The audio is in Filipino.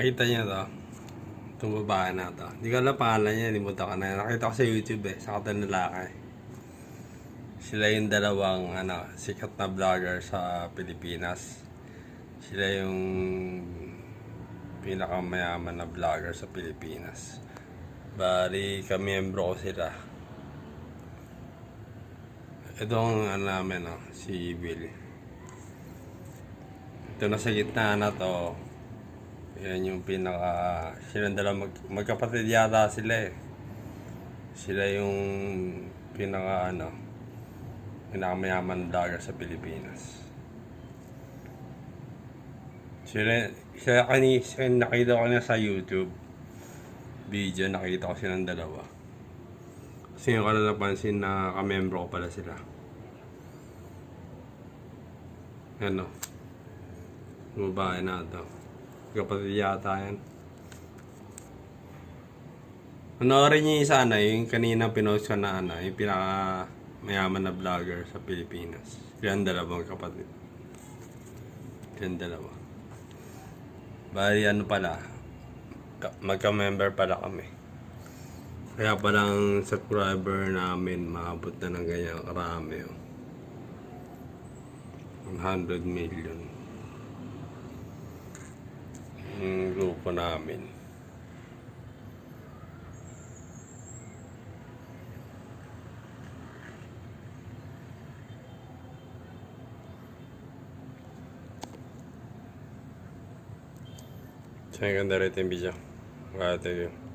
Nakita niyo to? Itong babae na to. Hindi ko alam pangalan niya, limutan ko na. Nakita ko sa YouTube eh, sa kata lalaki. Sila yung dalawang ano, sikat na vlogger sa Pilipinas. Sila yung pinakamayaman na vlogger sa Pilipinas. Bali, kamiyembro ko sila. Ito ang ano namin, no, si Bill. Ito na sa gitna na to. Yan yung pinaka... Silang dalawa mag, magkapatid yata sila eh. Sila yung pinaka ano, pinakamayaman na vlogger sa Pilipinas. Sila, sila kani, sila nakita ko na sa YouTube video, nakita ko silang dalawa. Kasi yung ko na napansin na kamembro ko pala sila. Ano? Babae na ito. Kapatid yata yan. Panoorin niyo yung isa na, yung kanina pinost ko na ano, yung pinaka mayaman na vlogger sa Pilipinas. Yan dalawang kapatid. Yan dalawa. Bali ano pala, ka- magka-member pala kami. Kaya palang subscriber namin maabot na ng ganyan karami. Oh. 100 million. Yung grupo namin. Saya ganda rito yung video. Kaya tayo.